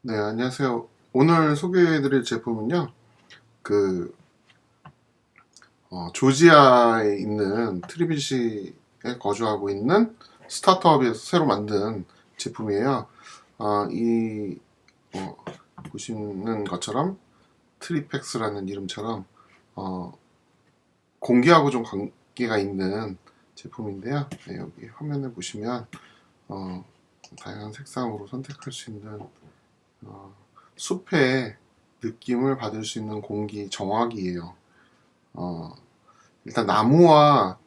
네, 안녕하세요. 오늘 소개해드릴 제품은요, 그, 어, 조지아에 있는 트리비시에 거주하고 있는 스타트업에서 새로 만든 제품이에요. 아, 이, 어, 보시는 것처럼 트리팩스라는 이름처럼, 어, 공기하고 좀 관계가 있는 제품인데요. 네, 여기 화면에 보시면, 어, 다양한 색상으로 선택할 수 있는 어, 숲의 느낌을 받을 수 있는 공기 정화기예요. 어, 일단 나무와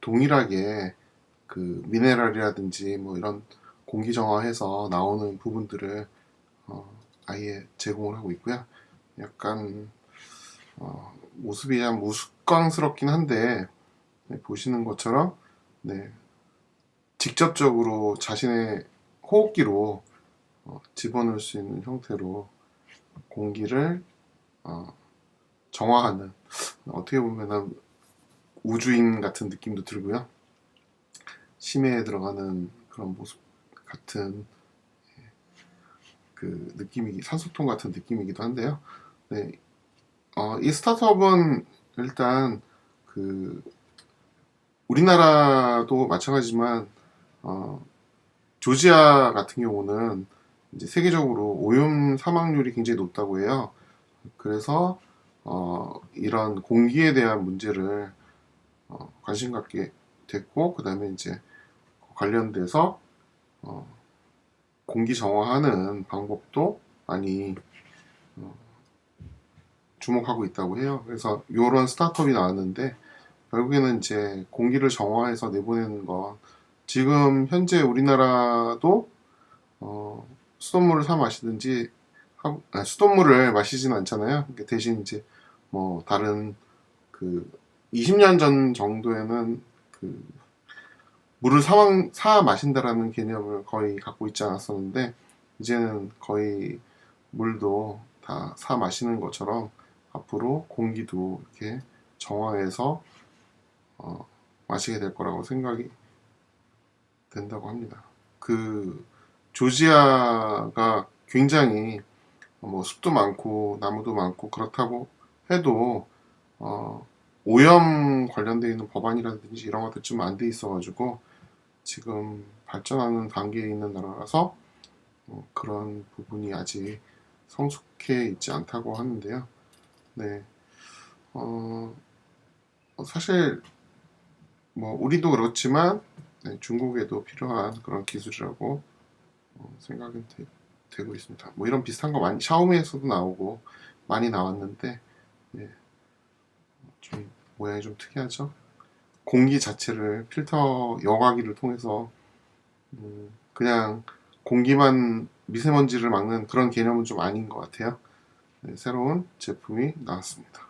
동일하게 그 미네랄이라든지 뭐 이런 공기 정화해서 나오는 부분들을 어, 아예 제공을 하고 있고요. 약간 어, 모습이 좀 우스꽝스럽긴 한데 네, 보시는 것처럼 네, 직접적으로 자신의 호흡기로 어, 집어넣을 수 있는 형태로 공기를 어, 정화하는 어떻게 보면 우주인 같은 느낌도 들고요. 심해에 들어가는 그런 모습 같은 예, 그 느낌이 산소통 같은 느낌이기도 한데요. 네, 어, 이 스타트업은 일단 그 우리나라도 마찬가지지만 어, 조지아 같은 경우는 이제 세계적으로 오염 사망률이 굉장히 높다고 해요. 그래서 어, 이런 공기에 대한 문제를 어, 관심 갖게 됐고 그 다음에 이제 관련돼서 어, 공기 정화하는 방법도 많이 어, 주목하고 있다고 해요. 그래서 이런 스타트업이 나왔는데 결국에는 이제 공기를 정화해서 내보내는 건 지금 현재 우리나라도 어, 수돗물을 사 마시든지 하고 아, 수돗물을 마시지는 않잖아요. 그러니까 대신 이제 뭐 다른 그 20년 전 정도에는 그 물을 사, 사 마신다라는 개념을 거의 갖고 있지 않았었는데 이제는 거의 물도 다 사 마시는 것처럼 앞으로 공기도 이렇게 정화해서 어, 마시게 될 거라고 생각이 된다고 합니다. 그 조지아가 굉장히 뭐 숲도 많고 나무도 많고 그렇다고 해도 어, 오염 관련되어 있는 법안이라든지 이런 것들 좀 안 돼 있어가지고 지금 발전하는 단계에 있는 나라라서 어, 그런 부분이 아직 성숙해 있지 않다고 하는데요. 네, 어, 사실 뭐 우리도 그렇지만 네, 중국에도 필요한 그런 기술이라고 어, 생각은 되, 고 있습니다. 뭐 이런 비슷한 거 많이 샤오미에서도 나오고 많이 나왔는데 네, 좀 모양이 좀 특이하죠. 공기 자체를 필터 여과기를 통해서 음, 그냥 공기만 미세먼지를 막는 그런 개념은 좀 아닌 것 같아요. 네, 새로운 제품이 나왔습니다.